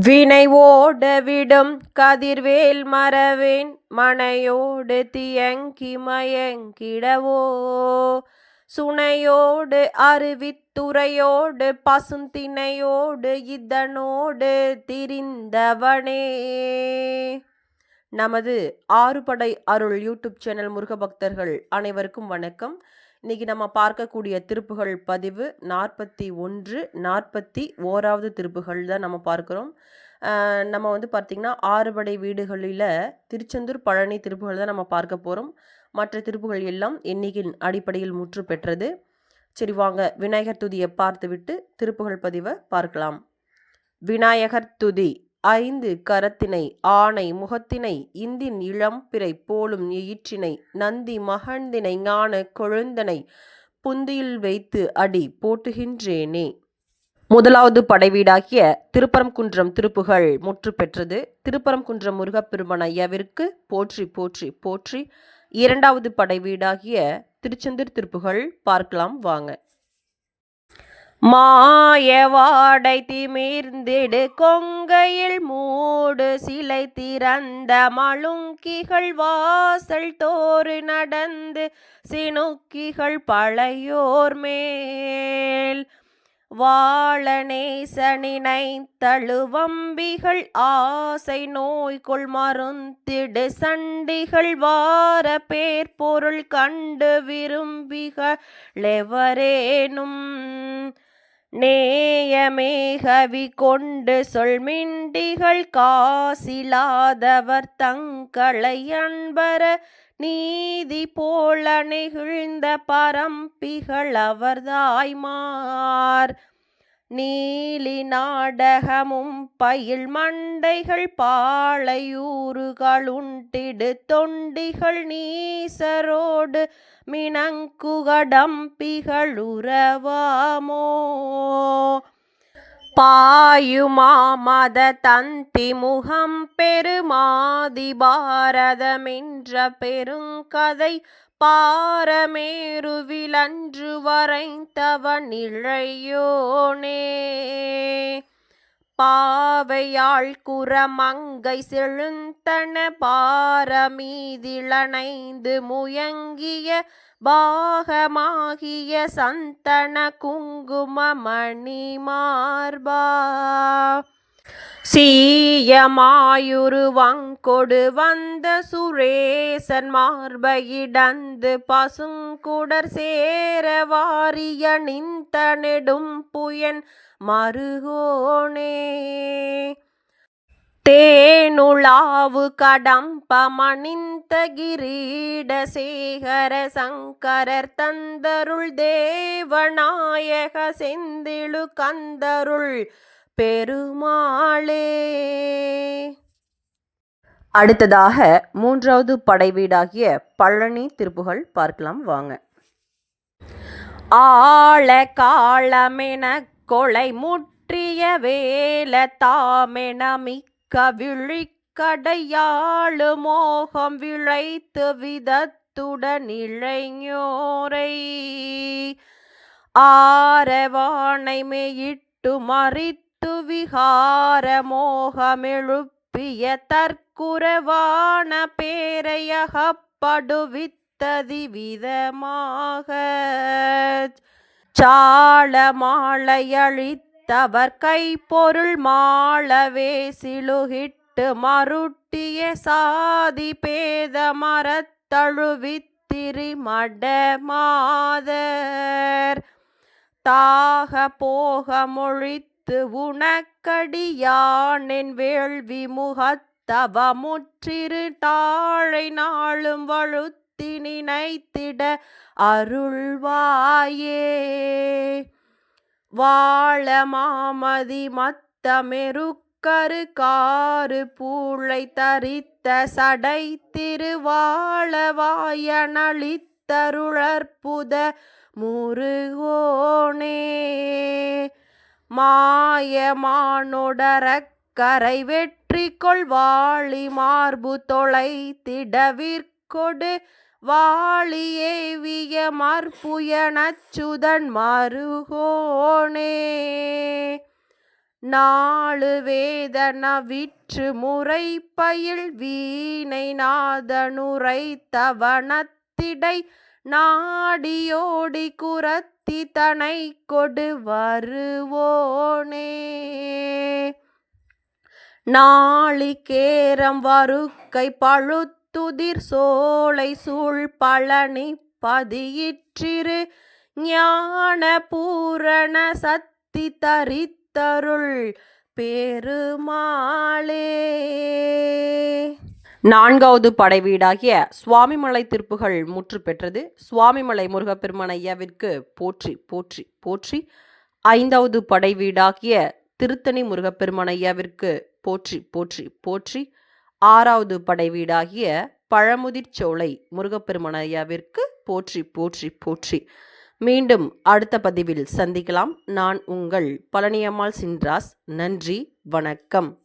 வினைவோட விடும் கதிர்வேல் மறவேன். மனையோடு தியங்கி மயங்கிடவோ? சுனையோடு அருவித்துறையோடு பசுந்திணையோடு இதனோடு திரிந்தவனே. நமது ஆறுபடை அருள் யூடியூப் சேனல் முருக பக்தர்கள் அனைவருக்கும் வணக்கம். இன்னைக்கு நம்ம பார்க்கக்கூடிய திருப்புகள் பதிவு நாற்பத்தி ஒன்று நாற்பத்தி ஓராவது திருப்புகள் தான் நம்ம பார்க்குறோம். நம்ம வந்து பார்த்திங்கன்னா ஆறுபடை வீடுகளில் திருச்செந்தூர் பழனி திருப்புகள் தான் நம்ம பார்க்க போகிறோம் மற்ற திருப்புகள் எல்லாம் எண்ணிக்கையின் அடிப்படையில் முற்று பெற்றது? சரி வாங்க விநாயகர் துதியை பார்த்துவிட்டு திருப்புகள் பதிவை பார்க்கலாம். விநாயகர் துதி. ஐந்து கரத்தினை ஆணை முகத்தினை இந்தின் இளம் பிறை போலும் எயிற்றினை நந்தி மகந்தினை ஞான கொழுந்தனை புந்தியில் வைத்து அடி போட்டுகின்றேனே. முதலாவது படைவீடாகிய திருப்பரங்குன்றம் திருப்புகள் முற்று பெற்றது. திருப்பரங்குன்றம் முருகப்பெருமன் ஐயாவிற்கு போற்றி போற்றி போற்றி. இரண்டாவது படைவீடாகிய திருச்செந்தூர் திருப்புகள் பார்க்கலாம் வாங்க. மாயவாடை திமிர்ந்திடு கொங்கையில் மூடு சிலை திறந்த மழுங்கிகள் வாசல் தோறு நடந்து சினுக்கிகள் பழையோர் மேல். வாழநேசனினை தழுவம்பிகள் ஆசை நோய்க்குள் மருந்திடு சண்டிகள் வார பேர் பொருள் கண்டு விரும்பிகளெவரேனும் நேயமேகவி கொண்டு சொல்மிண்டிகள் காசிலாதவர் தங்களை அன்பர நீதி போல நெகிழ்ந்த பரம்பிகள் அவர் தாய்மார் நீலி நாடகமும் பயில் மண்டைகள் பாளையூறுகளுண்டிடு தொண்டிகள் நீசரோடு மினங்குகடம்பிகள் உறவாமோ பாயுமா மத தந்தி முகம் பெருமாதி பாரதமென்ற பெருங்கதை பாரமேருவிலன்று வரைந்தவன் இழையோனே. பாவையாள் குரமங்கை செழுந்தன பாரமீதிளனைந்து முயங்கிய பாகமாகிய சந்தன குங்கும மணிமார்பா. சீயமாயுருவங்கொடு வந்த சுரேசன் மார்பையிடந்து பசுங்குடர் சேர வாரிய நின்ற நெடும் புயன் மருகோனே. தேனுளாவு கடம்பமணிந்த கிரீட சேகர சங்கரர் தந்தருள் தேவநாயக செந்திழு கந்தருள் பெருமாளே. அடுத்ததாக மூன்றாவது படைவீடாகிய பழனி திருப்புகள் பார்க்கலாம் வாங்க. ஆழ காலமென கொலை முற்றிய வேல தாமென மிக்க விழிக்கடையாளு மோகம் விழைத்து விதத்துடன் இளைஞோரை ஆரவானை மேயிட்டு மறித்து துவிகார மோகமெழுப்பிய தற்குறவான பேரையகப்படுவித்ததி விதமாக சாளமாளையழித்தவர் கைப்பொருள் மாளவே சிலுகிட்டு மருட்டிய சாதி பேத மரத்தழுவித்திரி மடமாதர். தாக போக மொழித்து உனக்கடியானின் வேள்வி முகத்தவமுற்றிரு தாழை நாளும் வழுத்தி நினைத்திட அருள்வாயே. வாழ மாமதி மத்த மெருக்கரு காரு பூளை தரித்த சடை திருவாழவாயனளித்தருளற்புத முருகோனே. மாயமானொடரக்கரை வெற்றி கொள்வாளி மார்பு தொலைத்திடவிற்கொடு வாளியேவிய மற்புய மருகோனே. நாலு வேதன விற்று முறை பயில் வீணை நாதனுரைத்தவனத்திடை நாடியோடி குரத்தி தனை கொடு வருவோனே நாளிகேரம் வருக்கை பழுத்துதிர் சோலை சூழ் பழனி பதியிற்றிரு ஞான பூரண சத்தி தரித்தருள் பெருமாளே. நான்காவது படை வீடாகிய சுவாமிமலை திருப்புகள் முற்று பெற்றது. சுவாமிமலை முருகப்பெருமான் ஐயாவிற்கு போற்றி போற்றி போற்றி. ஐந்தாவது படை வீடாகிய திருத்தணி முருகப்பெருமான் ஐயாவிற்கு போற்றி போற்றி போற்றி. ஆறாவது படை வீடாகிய பழமுதிர் சோலை முருகப்பெருமான் ஐயாவிற்கு போற்றி போற்றி போற்றி. மீண்டும் அடுத்த பதிவில் சந்திக்கலாம். நான் உங்கள் பழனியம்மாள் சின்ராஸ். நன்றி வணக்கம்.